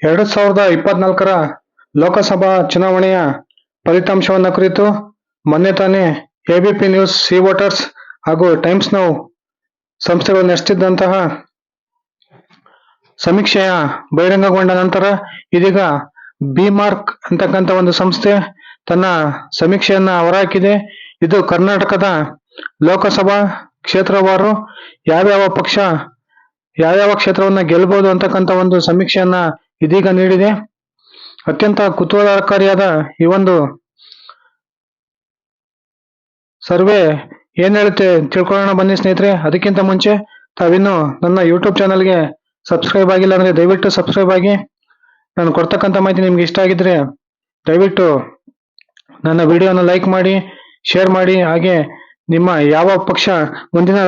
ಎರಡು ಸಾವಿರದ ಇಪ್ಪತ್ನಾಲ್ಕರ ಲೋಕಸಭಾ ಚುನಾವಣೆಯ ಫಲಿತಾಂಶವನ್ನು ಕುರಿತು ಮೊನ್ನೆ ತಾನೇ ಎಬಿಪಿ ನ್ಯೂಸ್ ಸಿ ವೋಟರ್ಸ್ ಹಾಗೂ ಟೈಮ್ಸ್ ನೌ ಸಂಸ್ಥೆಗಳು ನಡೆಸುತ್ತಿದ್ದಂತಹ ಸಮೀಕ್ಷೆಯ ಬಹಿರಂಗಗೊಂಡ ನಂತರ ಇದೀಗ ಬಿ ಮಾರ್ಕ್ ಅಂತಕ್ಕಂಥ ಒಂದು ಸಂಸ್ಥೆ ತನ್ನ ಸಮೀಕ್ಷೆಯನ್ನ ಹೊರಹಾಕಿದೆ. ಇದು ಕರ್ನಾಟಕದ ಲೋಕಸಭಾ ಕ್ಷೇತ್ರವಾರು ಯಾವ್ಯಾವ ಪಕ್ಷ, ಯಾವ್ಯಾವ ಕ್ಷೇತ್ರವನ್ನ ಗೆಲ್ಬಹುದು ಅಂತಕ್ಕಂಥ ಒಂದು ಸಮೀಕ್ಷೆಯನ್ನ ಇದೀಗ ನೀಡಿದೆ. ಅತ್ಯಂತ ಕುತೂಹಲಕಾರಿಯಾದ ಈ ಒಂದು ಸರ್ವೆ ಏನ್ ಹೇಳುತ್ತೆ ತಿಳ್ಕೊಳ್ಳೋಣ ಬನ್ನಿ ಸ್ನೇಹಿತರೆ. ಅದಕ್ಕಿಂತ ಮುಂಚೆ ತಾವಿನ್ನು ನನ್ನ ಯೂಟ್ಯೂಬ್ ಚಾನಲ್ಗೆ ಸಬ್ಸ್ಕ್ರೈಬ್ ಆಗಿಲ್ಲ ಅಂದ್ರೆ ದಯವಿಟ್ಟು ಸಬ್ಸ್ಕ್ರೈಬ್ ಆಗಿ. ನಾನು ಕೊಡ್ತಕ್ಕಂಥ ಮಾಹಿತಿ ನಿಮ್ಗೆ ಇಷ್ಟ ಆಗಿದ್ರೆ ದಯವಿಟ್ಟು ನನ್ನ ವಿಡಿಯೋನ ಲೈಕ್ ಮಾಡಿ ಶೇರ್ ಮಾಡಿ. ಹಾಗೆ ನಿಮ್ಮ ಯಾವ ಪಕ್ಷ ಮುಂದಿನ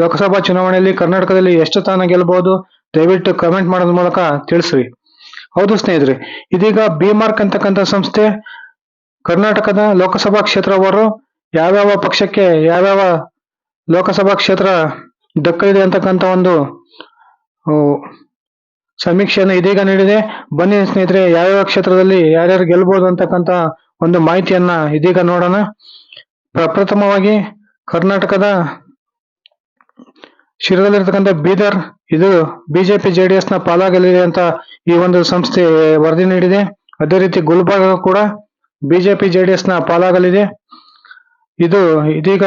ಲೋಕಸಭಾ ಚುನಾವಣೆಯಲ್ಲಿ ಕರ್ನಾಟಕದಲ್ಲಿ ಎಷ್ಟು ಸ್ಥಾನ ಗೆಲ್ಲಬಹುದು ದಯವಿಟ್ಟು ಕಮೆಂಟ್ ಮಾಡೋದ್ರ ಮೂಲಕ ತಿಳಿಸ್ರಿ. ಹೌದು ಸ್ನೇಹಿತರೆ, ಇದೀಗ ಬಿ ಮಾರ್ಕ್ ಅಂತಕ್ಕಂಥ ಸಂಸ್ಥೆ ಕರ್ನಾಟಕದ ಲೋಕಸಭಾ ಕ್ಷೇತ್ರವರು ಯಾವ್ಯಾವ ಪಕ್ಷಕ್ಕೆ ಯಾವ್ಯಾವ ಲೋಕಸಭಾ ಕ್ಷೇತ್ರ ದಕ್ಕಲಿದೆ ಅಂತಕ್ಕಂಥ ಒಂದು ಸಮೀಕ್ಷೆಯನ್ನು ಇದೀಗ ನೀಡಿದೆ. ಬನ್ನಿ ಸ್ನೇಹಿತರೆ, ಯಾವ್ಯಾವ ಕ್ಷೇತ್ರದಲ್ಲಿ ಯಾರ್ಯಾರು ಗೆಲ್ಬಹುದು ಅಂತಕ್ಕಂಥ ಒಂದು ಮಾಹಿತಿಯನ್ನ ಇದೀಗ ನೋಡೋಣ. ಪ್ರಪ್ರಥಮವಾಗಿ ಕರ್ನಾಟಕದ ಶಿರದಲ್ಲಿರ್ತಕ್ಕಂಥ ಬೀದರ್, ಇದು ಬಿಜೆಪಿ ಜೆಡಿಎಸ್ನ ಪಾಲಾಗಲಿದೆ ಅಂತ ಈ ಒಂದು ಸಂಸ್ಥೆ ವರದಿ ನೀಡಿದೆ. ಅದೇ ರೀತಿ ಗುಲ್ಬರ್ಗ ಕೂಡ ಬಿಜೆಪಿ ಜೆಡಿಎಸ್ನ ಪಾಲಾಗಲಿದೆ. ಇದು ಇದೀಗ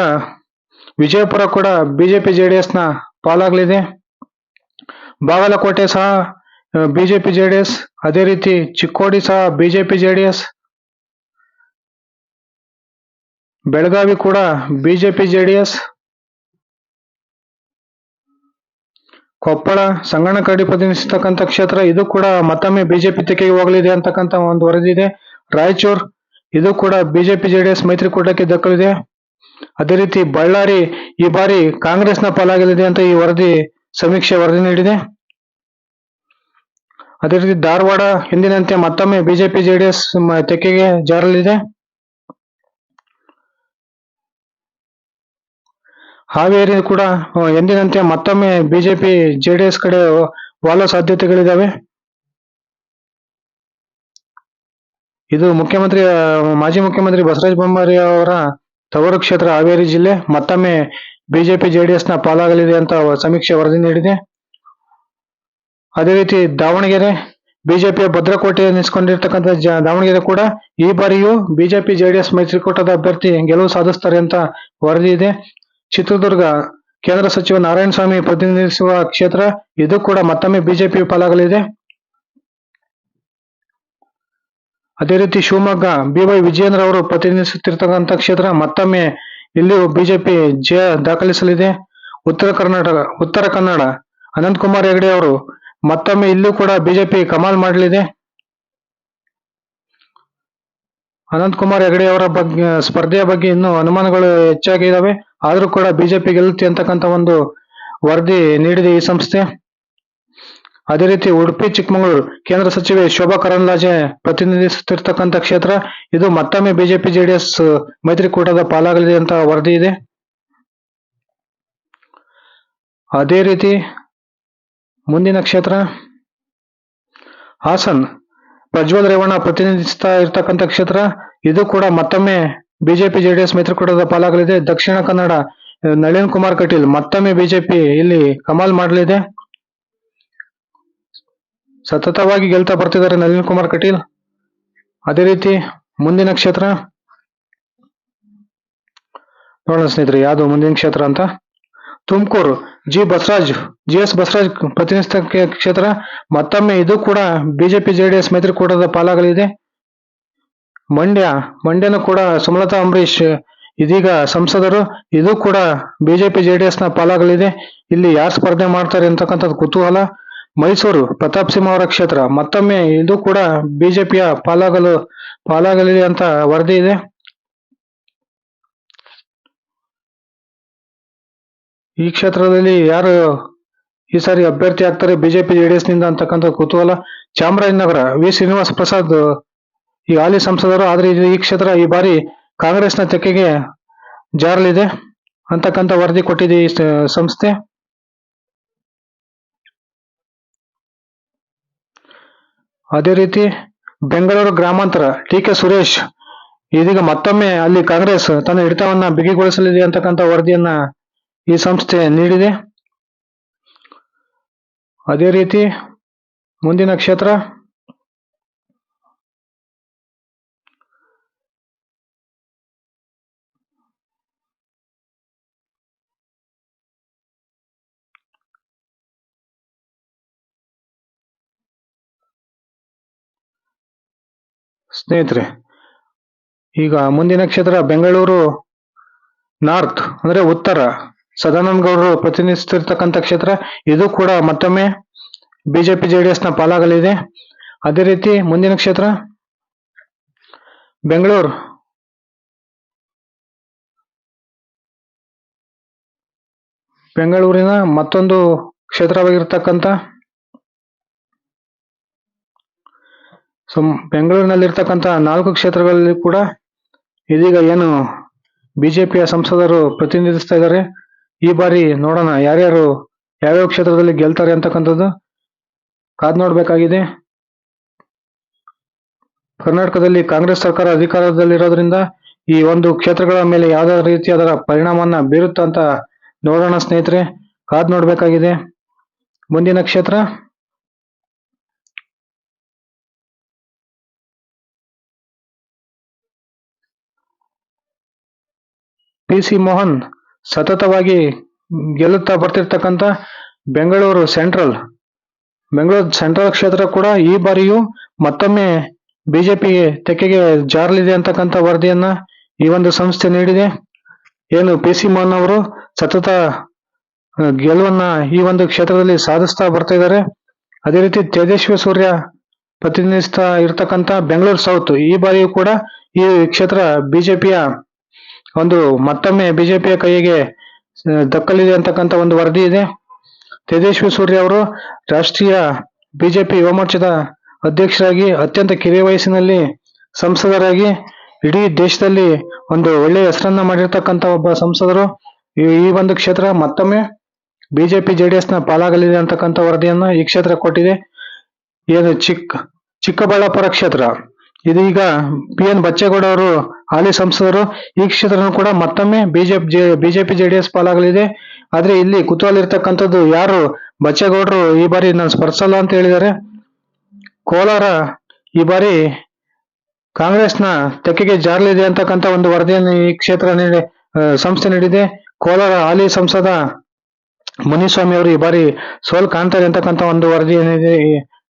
ವಿಜಯಪುರ ಕೂಡ ಬಿಜೆಪಿ ಜೆಡಿಎಸ್ನ ಪಾಲಾಗಲಿದೆ. ಬಾಗಲಕೋಟೆ ಸಹ ಬಿಜೆಪಿ, ಜೆಡಿಎಸ್, ಅದೇ ರೀತಿ ಚಿಕ್ಕೋಡಿ ಸಹ ಬಿಜೆಪಿ, ಜೆಡಿಎಸ್. ಬೆಳಗಾವಿ ಕೂಡ ಬಿಜೆಪಿ, ಜೆಡಿಎಸ್. ಕೊಪ್ಪಳ ಸಂಗಣಕಡಿ ಪ್ರತಿನಿಧಿಸತಕ್ಕಂಥ ಕ್ಷೇತ್ರ. ಇದು ಕೂಡ ಮತ್ತೊಮ್ಮೆ ಬಿಜೆಪಿ ತೆಕ್ಕೆಗೆ ಹೋಗಲಿದೆ ಅಂತಕ್ಕಂಥ ಒಂದು ವರದಿ ಇದೆ ರಾಯಚೂರ್, ಇದು ಕೂಡ ಬಿಜೆಪಿ, ಜೆಡಿಎಸ್ ಮೈತ್ರಿಕೂಟಕ್ಕೆ ದಕ್ಕಲಿದೆ ಅದೇ ರೀತಿ ಬಳ್ಳಾರಿ, ಈ ಬಾರಿ ಕಾಂಗ್ರೆಸ್ನ ಪಾಲಾಗಲಿದೆ ಅಂತ ಈ ವರದಿ, ಸಮೀಕ್ಷೆ ವರದಿ ನೀಡಿದೆ. ಅದೇ ರೀತಿ ಧಾರವಾಡ, ಹಿಂದಿನಂತೆ ಮತ್ತೊಮ್ಮೆ ಬಿಜೆಪಿ, ಜೆಡಿಎಸ್ ತೆಕ್ಕೆಗೆ ಜಾರಲಿದೆ. ಹಾವೇರಿ ಕೂಡ ಎಂದಿನಂತೆ ಮತ್ತೊಮ್ಮೆ ಬಿಜೆಪಿ, ಜೆಡಿಎಸ್ ಕಡೆ ವಾಲೋ ಸಾಧ್ಯತೆಗಳಿದಾವೆ. ಇದು ಮುಖ್ಯಮಂತ್ರಿ, ಮಾಜಿ ಮುಖ್ಯಮಂತ್ರಿ ಬಸವರಾಜ ಬೊಮ್ಮಾಯಿ ಅವರ ತವರು ಕ್ಷೇತ್ರ, ಹಾವೇರಿ ಜಿಲ್ಲೆ. ಮತ್ತೊಮ್ಮೆ ಬಿಜೆಪಿ ಜೆಡಿಎಸ್ನ ಪಾಲಾಗಲಿದೆ ಅಂತ ಸಮೀಕ್ಷೆ ವರದಿ ನೀಡಿದೆ. ಅದೇ ರೀತಿ ದಾವಣಗೆರೆ, ಬಿಜೆಪಿಯ ಭದ್ರಕೋಟೆ ಎನಿಸಿಕೊಂಡಿರ್ತಕ್ಕಂಥ ಜ- ದಾವಣಗೆರೆ ಕೂಡ ಈ ಬಾರಿಯೂ ಬಿಜೆಪಿ, ಜೆಡಿಎಸ್ ಮೈತ್ರಿಕೂಟದ ಅಭ್ಯರ್ಥಿ ಗೆಲುವು ಸಾಧಿಸ್ತಾರೆ ಅಂತ ವರದಿ ಇದೆ. ಚಿತ್ರದುರ್ಗ ಕೇಂದ್ರ ಸಚಿವ ನಾರಾಯಣಸ್ವಾಮಿ ಪ್ರತಿನಿಧಿಸುವ ಕ್ಷೇತ್ರ, ಇದು ಕೂಡ ಮತ್ತೊಮ್ಮೆ ಬಿಜೆಪಿ ಪಾಲಾಗಲಿದೆ. ಅದೇ ರೀತಿ ಶಿವಮೊಗ್ಗ ಬಿ ವೈ ವಿಜಯೇಂದ್ರ ಅವರು ಪ್ರತಿನಿಧಿಸುತ್ತಿರ್ತಕ್ಕಂಥ ಕ್ಷೇತ್ರ ಮತ್ತೊಮ್ಮೆ ಇಲ್ಲಿಯೂ ಬಿಜೆಪಿ ಜಯ ದಾಖಲಿಸಲಿದೆ. ಉತ್ತರ ಕರ್ನಾಟಕ, ಉತ್ತರ ಕನ್ನಡ ಅನಂತ್ ಕುಮಾರ್ ಹೆಗಡೆ ಅವರು ಮತ್ತೊಮ್ಮೆ ಇಲ್ಲೂ ಕೂಡ ಬಿಜೆಪಿ ಕಮಾಲ್ ಮಾಡಲಿದೆ. ಅನಂತ್ ಕುಮಾರ್ ಹೆಗಡೆ ಅವರ ಬಗ್ಗೆ, ಸ್ಪರ್ಧೆಯ ಬಗ್ಗೆ ಇನ್ನೂ ಅನುಮಾನಗಳು ಹೆಚ್ಚಾಗಿದ್ದಾವೆ. ಆದ್ರೂ ಕೂಡ ಬಿಜೆಪಿ ಗೆಲ್ಲುತ್ತೆ ಅಂತಕ್ಕಂಥ ಒಂದು ವರದಿ ನೀಡಿದೆ ಈ ಸಂಸ್ಥೆ. ಅದೇ ರೀತಿ ಉಡುಪಿ, ಚಿಕ್ಕಮಗಳೂರು ಕೇಂದ್ರ ಸಚಿವೆ ಶೋಭಾ ಕರಂದ್ಲಾಜೆ ಪ್ರತಿನಿಧಿಸುತ್ತಿರ್ತಕ್ಕಂಥ ಕ್ಷೇತ್ರ. ಇದು ಮತ್ತೊಮ್ಮೆ ಬಿಜೆಪಿ, ಜೆಡಿಎಸ್ ಮೈತ್ರಿಕೂಟದ ಪಾಲಾಗಲಿದೆ ಅಂತ ವರದಿ ಇದೆ. ಅದೇ ರೀತಿ ಮುಂದಿನ ಕ್ಷೇತ್ರ. ಹಾಸನ್, ಪ್ರಜ್ವಲ್ ರೇವಣ್ಣ ಪ್ರತಿನಿಧಿಸ್ತಾ ಇರ್ತಕ್ಕಂಥ ಕ್ಷೇತ್ರ. ಇದು ಕೂಡ ಮತ್ತೊಮ್ಮೆ ಬಿಜೆಪಿ ಜೆಡಿಎಸ್ ಮೈತ್ರಿಕೂಟದ ಪಾಲಾಗಲಿದೆ. ದಕ್ಷಿಣ ಕನ್ನಡ ನಳಿನ್ ಕುಮಾರ್ ಕಟೀಲ್, ಮತ್ತೊಮ್ಮೆ ಬಿಜೆಪಿ ಇಲ್ಲಿ ಕಮಾಲ್ ಮಾಡಲಿದೆ. ಸತತವಾಗಿ ಗೆಲ್ತಾ ಬರ್ತಿದ್ದಾರೆ ನಳಿನ್ ಕುಮಾರ್ ಕಟೀಲ್. ಅದೇ ರೀತಿ ಮುಂದಿನ ಕ್ಷೇತ್ರ. ನೋಡೋಣ ಸ್ನೇಹಿತರೆ, ಯಾವುದು ಮುಂದಿನ ಕ್ಷೇತ್ರ ಅಂತ. Tumakuru, G Basavaraj, G S Basavaraj ಪ್ರತಿನಿಧಿಸಿದ ಕ್ಷೇತ್ರ. ಮತ್ತೊಮ್ಮೆ ಇದು ಕೂಡ ಬಿಜೆಪಿ ಜೆಡಿಎಸ್ ಮೈತ್ರಿಕೂಟದ ಪಾಲಾಗಲಿದೆ. ಮಂಡ್ಯ, ಮಂಡ್ಯನೂ ಕೂಡ ಸುಮಲತಾ ಅಂಬರೀಶ್ ಇದೀಗ ಸಂಸದರು, ಇದು ಕೂಡ ಬಿಜೆಪಿ ಜೆಡಿಎಸ್ನ ಪಾಲಾಗಲಿದೆ. ಇಲ್ಲಿ ಯಾರು ಸ್ಪರ್ಧೆ ಮಾಡ್ತಾರೆ ಅಂತಕ್ಕಂಥದ್ದು ಕುತೂಹಲ. ಮೈಸೂರು, ಪ್ರತಾಪ್ ಸಿಂಹ ಅವರ ಕ್ಷೇತ್ರ, ಮತ್ತೊಮ್ಮೆ ಇದು ಕೂಡ ಬಿಜೆಪಿಯ ಪಾಲಾಗಲು, ಪಾಲಾಗಲಿದೆ ಅಂತ ವರದಿ ಇದೆ. ಈ ಕ್ಷೇತ್ರದಲ್ಲಿ ಯಾರು ಈ ಸಾರಿ ಅಭ್ಯರ್ಥಿ ಆಗ್ತಾರೆ ಬಿಜೆಪಿ ಜೆಡಿಎಸ್ನಿಂದ ಅಂತಕ್ಕಂಥ ಕುತೂಹಲ. ಚಾಮರಾಜನಗರ, ವಿ. ಶ್ರೀನಿವಾಸ ಪ್ರಸಾದ್ ಈ ಹಾಲಿ ಸಂಸದರು ಆದ್ರೆ ಈ ಕ್ಷೇತ್ರ ಈ ಬಾರಿ ಕಾಂಗ್ರೆಸ್ನ ತೆಕ್ಕೆಗೆ ಜಾರಲಿದೆ ಅಂತಕ್ಕಂಥ ವರದಿ ಕೊಟ್ಟಿದೆ ಈ ಸಂಸ್ಥೆ. ಅದೇ ರೀತಿ ಬೆಂಗಳೂರು ಗ್ರಾಮಾಂತರ ಟಿ ಕೆ ಸುರೇಶ್ ಇದೀಗ ಮತ್ತೊಮ್ಮೆ ಅಲ್ಲಿ ಕಾಂಗ್ರೆಸ್ ತನ್ನ ಹಿಡಿತವನ್ನ ಬಿಗಿಗೊಳಿಸಲಿದೆ ಅಂತಕ್ಕಂಥ ವರದಿಯನ್ನ ಈ ಸಂಸ್ಥೆ ನೀಡಿದೆ. ಅದೇ ರೀತಿ ಮುಂದಿನ ಕ್ಷೇತ್ರ ಸ್ನೇಹಿತರೆ, ಈಗ ಮುಂದಿನ ಕ್ಷೇತ್ರ ಬೆಂಗಳೂರು ನಾರ್ತ್, ಅಂದ್ರೆ ಉತ್ತರ. ಸದಾನಂದ ಗೌಡರು ಪ್ರತಿನಿಧಿಸುತ್ತಿರ್ತಕ್ಕಂಥ ಕ್ಷೇತ್ರ, ಇದು ಕೂಡ ಮತ್ತೊಮ್ಮೆ ಬಿಜೆಪಿ ಜೆಡಿಎಸ್ನ ಪಾಲಾಗಲಿದೆ. ಅದೇ ರೀತಿ ಮುಂದಿನ ಕ್ಷೇತ್ರ, ಬೆಂಗಳೂರು. ಬೆಂಗಳೂರಿನ ಮತ್ತೊಂದು ಕ್ಷೇತ್ರವಾಗಿರ್ತಕ್ಕಂಥ ಸೊ ಬೆಂಗಳೂರಿನಲ್ಲಿರ್ತಕ್ಕಂಥ ನಾಲ್ಕು ಕ್ಷೇತ್ರಗಳಲ್ಲಿ ಕೂಡ ಇದೀಗ ಏನು ಬಿಜೆಪಿಯ ಸಂಸದರು ಪ್ರತಿನಿಧಿಸ್ತಾ ಇದ್ದಾರೆ ಈ ಬಾರಿ ನೋಡೋಣ ಯಾರ್ಯಾರು ಯಾವ್ಯಾವ ಕ್ಷೇತ್ರದಲ್ಲಿ ಗೆಲ್ತಾರೆ ಅಂತಕ್ಕಂಥದ್ದು ಕಾದ್ ನೋಡ್ಬೇಕಾಗಿದೆ. ಕರ್ನಾಟಕದಲ್ಲಿ ಕಾಂಗ್ರೆಸ್ ಸರ್ಕಾರ ಅಧಿಕಾರದಲ್ಲಿರೋದ್ರಿಂದ ಈ ಒಂದು ಕ್ಷೇತ್ರಗಳ ಮೇಲೆ ಯಾವುದೇ ರೀತಿ ಅದರ ಪರಿಣಾಮವನ್ನ ಬೀರುತ್ತ ಅಂತ ನೋಡೋಣ ಸ್ನೇಹಿತರೆ. ಕಾದ್ ನೋಡ್ಬೇಕಾಗಿದೆ. ಮುಂದಿನ ಕ್ಷೇತ್ರ. ಪಿ ಸಿ ಮೋಹನ್ ಸತತವಾಗಿ ಗೆಲ್ಲುತ್ತಾ ಬರ್ತಿರ್ತಕ್ಕಂಥ ಬೆಂಗಳೂರು ಸೆಂಟ್ರಲ್. ಬೆಂಗಳೂರು ಸೆಂಟ್ರಲ್ ಕ್ಷೇತ್ರ ಕೂಡ ಈ ಬಾರಿಯೂ ಮತ್ತೊಮ್ಮೆ ಬಿಜೆಪಿ ತೆಕ್ಕೆಗೆ ಜಾರಲಿದೆ ಅಂತಕ್ಕಂಥ ವರದಿಯನ್ನ ಈ ಒಂದು ಸಂಸ್ಥೆ ನೀಡಿದೆ. ಏನು ಪಿ ಸಿ ಮೋಹನ್ ಅವರು ಸತತ ಗೆಲುವನ್ನ ಈ ಒಂದು ಕ್ಷೇತ್ರದಲ್ಲಿ ಸಾಧಿಸ್ತಾ ಬರ್ತಾ ಇದ್ದಾರೆ. ಅದೇ ರೀತಿ ತೇಜಸ್ವಿ ಸೂರ್ಯ ಪ್ರತಿನಿಧಿಸ್ತಾ ಇರ್ತಕ್ಕಂಥ ಬೆಂಗಳೂರು ಸೌತ್ ಈ ಬಾರಿಯೂ ಕೂಡ ಈ ಕ್ಷೇತ್ರ ಬಿಜೆಪಿಯ ಒಂದು ಮತ್ತೊಮ್ಮೆ ಬಿಜೆಪಿಯ ಕೈಗೆ ದಕ್ಕಲಿದೆ ಅಂತಕ್ಕಂಥ ಒಂದು ವರದಿ ಇದೆ. ತೇಜಸ್ವಿ ಸೂರ್ಯ ಅವರು ರಾಷ್ಟ್ರೀಯ ಬಿಜೆಪಿ ಯುವ ಮೋರ್ಚಾದ ಅಧ್ಯಕ್ಷರಾಗಿ, ಅತ್ಯಂತ ಕಿರಿಯ ವಯಸ್ಸಿನಲ್ಲಿ ಸಂಸದರಾಗಿ, ಇಡೀ ದೇಶದಲ್ಲಿ ಒಂದು ಒಳ್ಳೆಯ ಹೆಸರನ್ನ ಮಾಡಿರ್ತಕ್ಕಂಥ ಒಬ್ಬ ಸಂಸದರು. ಈ ಈ ಒಂದು ಕ್ಷೇತ್ರ ಮತ್ತೊಮ್ಮೆ ಬಿಜೆಪಿ ಜೆಡಿಎಸ್ನ ಪಾಲಾಗಲಿದೆ ಅಂತಕ್ಕಂಥ ವರದಿಯನ್ನ ಈ ಕ್ಷೇತ್ರ ಕೊಟ್ಟಿದೆ. ಏನು ಚಿಕ್ಕ ಚಿಕ್ಕಬಳ್ಳಾಪುರ ಕ್ಷೇತ್ರ. ಇದೀಗ ಪಿ ಎನ್ ಬಚ್ಚೇಗೌಡ ಅವರು ಹಾಲಿ ಸಂಸದರು ಈ ಕ್ಷೇತ್ರನೂ ಕೂಡ ಮತ್ತೊಮ್ಮೆ ಬಿಜೆಪಿ ಬಿಜೆಪಿ ಜೆಡಿಎಸ್ ಪಾಲಾಗಲಿದೆ. ಆದ್ರೆ ಇಲ್ಲಿ ಕುತೂಹಲ ಇರ್ತಕ್ಕಂಥದ್ದು ಯಾರು? ಬಚ್ಚೇಗೌಡರು ಈ ಬಾರಿ ನಾನು ಸ್ಪರ್ಶಲ್ಲ ಅಂತ ಹೇಳಿದ್ದಾರೆ. ಕೋಲಾರ ಈ ಬಾರಿ ಕಾಂಗ್ರೆಸ್ನ ತೆಕ್ಕೆಗೆ ಜಾರಲಿದೆ ಅಂತಕ್ಕಂಥ ಒಂದು ವರದಿಯನ್ನು ಈ ಕ್ಷೇತ್ರ ನೀಡಿ ಸಂಸ್ಥೆ ನೀಡಿದೆ. ಕೋಲಾರ ಹಾಲಿ ಸಂಸದ ಮುನಿಸ್ವಾಮಿ ಅವರು ಈ ಬಾರಿ ಸೋಲ್ ಕಾಣ್ತಾರೆ ಅಂತಕ್ಕಂಥ ಒಂದು ವರದಿಯನ್ನು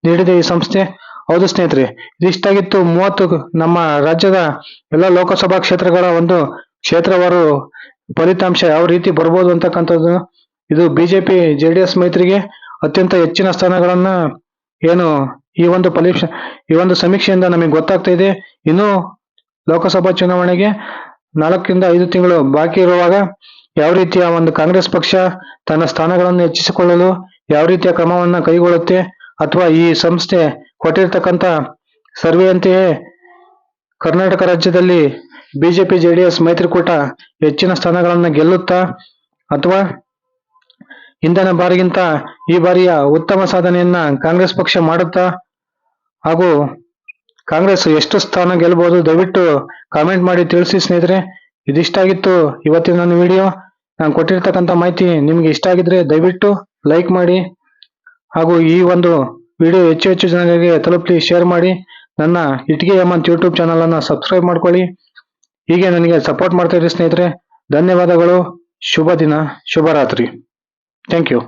ನೀಡಿದೆ ಈ ಸಂಸ್ಥೆ. ಹೌದು ಸ್ನೇಹಿತರೆ ಇದಿಷ್ಟಾಗಿತ್ತು ಮೂವತ್ತು ನಮ್ಮ ರಾಜ್ಯದ ಎಲ್ಲ ಲೋಕಸಭಾ ಕ್ಷೇತ್ರಗಳ ಒಂದು ಕ್ಷೇತ್ರವಾರು ಫಲಿತಾಂಶ, ಯಾವ ರೀತಿ ಬರ್ಬೋದು ಅಂತಕ್ಕಂಥದ್ದು. ಇದು ಬಿಜೆಪಿ ಎಸ್ ಮೈತ್ರಿಗೆ ಅತ್ಯಂತ ಹೆಚ್ಚಿನ ಸ್ಥಾನಗಳನ್ನ ಏನು ಈ ಒಂದು ಫಲಿತಾಂಶ ಈ ಒಂದು ಸಮೀಕ್ಷೆಯಿಂದ ನಮಗೆ ಗೊತ್ತಾಗ್ತಾ ಇದೆ. ಇನ್ನು ಲೋಕಸಭಾ ಚುನಾವಣೆಗೆ ನಾಲ್ಕರಿಂದ ಐದು ತಿಂಗಳು ಬಾಕಿ ಇರುವಾಗ ಯಾವ ರೀತಿಯ ಒಂದು ಕಾಂಗ್ರೆಸ್ ಪಕ್ಷ ತನ್ನ ಸ್ಥಾನಗಳನ್ನು ಹೆಚ್ಚಿಸಿಕೊಳ್ಳಲು, ಯಾವ ರೀತಿಯ ಕ್ರಮವನ್ನು ಕೈಗೊಳ್ಳುತ್ತೆ ಅಥವಾ ಈ ಸಂಸ್ಥೆ ಕೊಟ್ಟಿರ್ತಕ್ಕಂಥ ಸರ್ವೆಯಂತೆಯೇ ಕರ್ನಾಟಕ ರಾಜ್ಯದಲ್ಲಿ ಬಿಜೆಪಿ, ಜೆಡಿಎಸ್, ಮೈತ್ರಿಕೂಟ ಹೆಚ್ಚಿನ ಸ್ಥಾನಗಳನ್ನು ಗೆಲ್ಲುತ್ತಾ ಅಥವಾ ಹಿಂದಿನ ಬಾರಿಗಿಂತ ಈ ಬಾರಿಯ ಉತ್ತಮ ಸಾಧನೆಯನ್ನ ಕಾಂಗ್ರೆಸ್ ಪಕ್ಷ ಮಾಡುತ್ತಾ? ಹಾಗೂ ಕಾಂಗ್ರೆಸ್ ಎಷ್ಟು ಸ್ಥಾನ ಗೆಲ್ಲಬಹುದು ದಯವಿಟ್ಟು ಕಾಮೆಂಟ್ ಮಾಡಿ ತಿಳಿಸಿ ಸ್ನೇಹಿತರೆ. ಇದಿಷ್ಟಾಗಿತ್ತು ಇವತ್ತಿನ ನನ್ನ ವಿಡಿಯೋ. ನಾನು ಕೊಟ್ಟಿರ್ತಕ್ಕಂಥ ಮಾಹಿತಿ ನಿಮ್ಗೆ ಇಷ್ಟ ಆಗಿದ್ರೆ ದಯವಿಟ್ಟು ಲೈಕ್ ಮಾಡಿ ಹಾಗೂ ಈ ಒಂದು ವಿಡಿಯೋ ಹೆಚ್ಚು ಹೆಚ್ಚು ಜನರಿಗೆ ತಲುಪಲಿ ಶೇರ್ ಮಾಡಿ ನನ್ನ ಇಟ್ಗೆ ಹೇಮಂತ್ ಯೂಟ್ಯೂಬ್ ಚಾನಲನ್ನು ಸಬ್ಸ್ಕ್ರೈಬ್ ಮಾಡ್ಕೊಳ್ಳಿ. ಹೀಗೆ ನನಗೆ ಸಪೋರ್ಟ್ ಮಾಡ್ತಾ ಸ್ನೇಹಿತರೆ. ಧನ್ಯವಾದಗಳು. ಶುಭ ದಿನ. ಶುಭರಾತ್ರಿ ಥ್ಯಾಂಕ್ ಯು